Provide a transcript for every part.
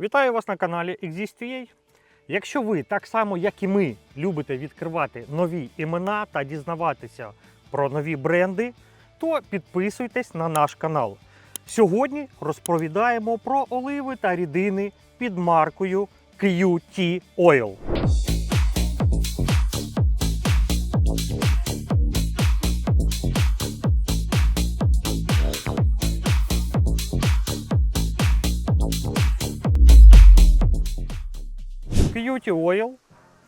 Вітаю вас на каналі Exist.ua. Якщо ви так само, як і ми, любите відкривати нові імена та дізнаватися про нові бренди, то підписуйтесь на наш канал. Сьогодні розповідаємо про оливи та рідини під маркою QT Oil. QT Oil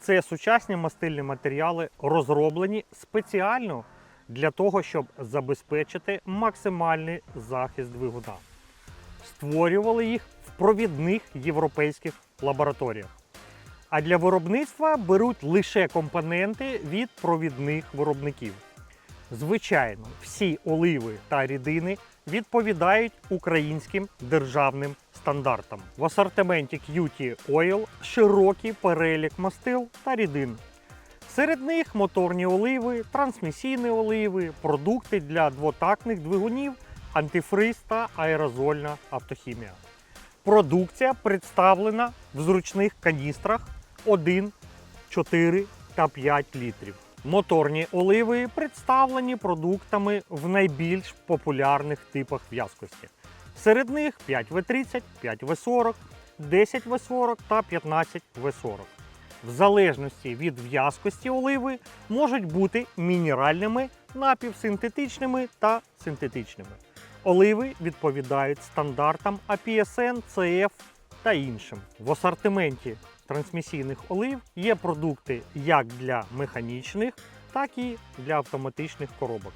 це сучасні мастильні матеріали, розроблені спеціально для того, щоб забезпечити максимальний захист двигуна. Створювали їх в провідних європейських лабораторіях. А для виробництва беруть лише компоненти від провідних виробників. Звичайно, всі оливи та рідини відповідають українським державним стандартам. В асортименті QT Oil широкий перелік мастил та рідин. Серед них моторні оливи, трансмісійні оливи, продукти для двотактних двигунів, антифриз та аерозольна автохімія. Продукція представлена в зручних каністрах 1, 4 та 5 літрів. Моторні оливи представлені продуктами в найбільш популярних типах в'язкості. Серед них 5В30, 5В40, 10В40 та 15В40. В залежності від в'язкості оливи можуть бути мінеральними, напівсинтетичними та синтетичними. Оливи відповідають стандартам APSN, CF та іншим. В асортименті трансмісійних олив є продукти як для механічних, так і для автоматичних коробок.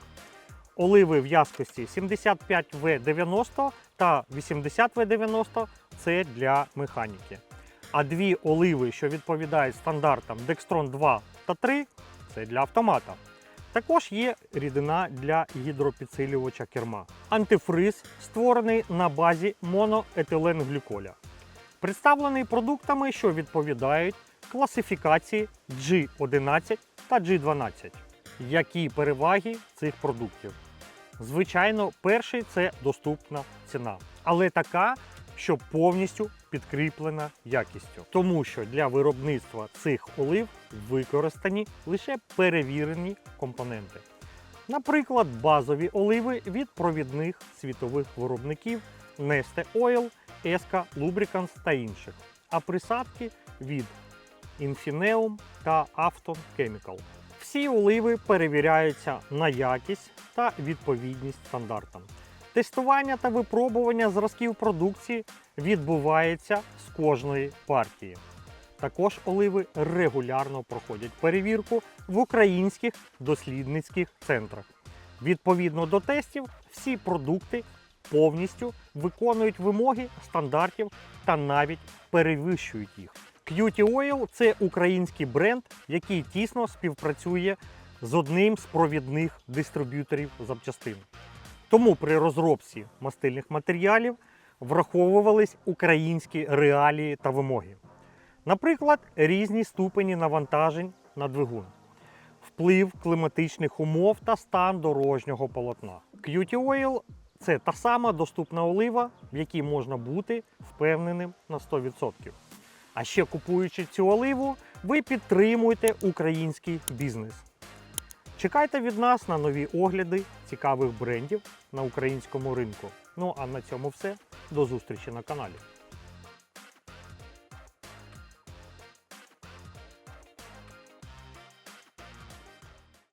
Оливи в якості 75В90 та 80В90 це для механіки. А дві оливи, що відповідають стандартам Dextron 2 та 3, це для автомата. Також є рідина для гідропідсилювача керма. Антифриз створений на базі моноетиленглюколя. Представлений продуктами, що відповідають класифікації G11 та G12. Які переваги цих продуктів? Звичайно, перший це доступна ціна, але така, що повністю підкріплена якістю. Тому що для виробництва цих олив використані лише перевірені компоненти. Наприклад, базові оливи від провідних світових виробників Neste Oil, Esca Lubricants та інших, а присадки від Infineum та Afton Chemical. Всі оливи перевіряються на якість та відповідність стандартам. Тестування та випробування зразків продукції відбувається з кожної партії. Також оливи регулярно проходять перевірку в українських дослідницьких центрах. Відповідно до тестів, всі продукти повністю виконують вимоги стандартів та навіть перевищують їх. QT Oil – це український бренд, який тісно співпрацює з одним з провідних дистриб'юторів запчастин. Тому при розробці мастильних матеріалів враховувались українські реалії та вимоги. Наприклад, різні ступені навантажень на двигун, вплив кліматичних умов та стан дорожнього полотна. QT Oil – це та сама доступна олива, в якій можна бути впевненим на 100%. А ще купуючи цю оливу, ви підтримуєте український бізнес. Чекайте від нас на нові огляди цікавих брендів на українському ринку. Ну а на цьому все. До зустрічі на каналі.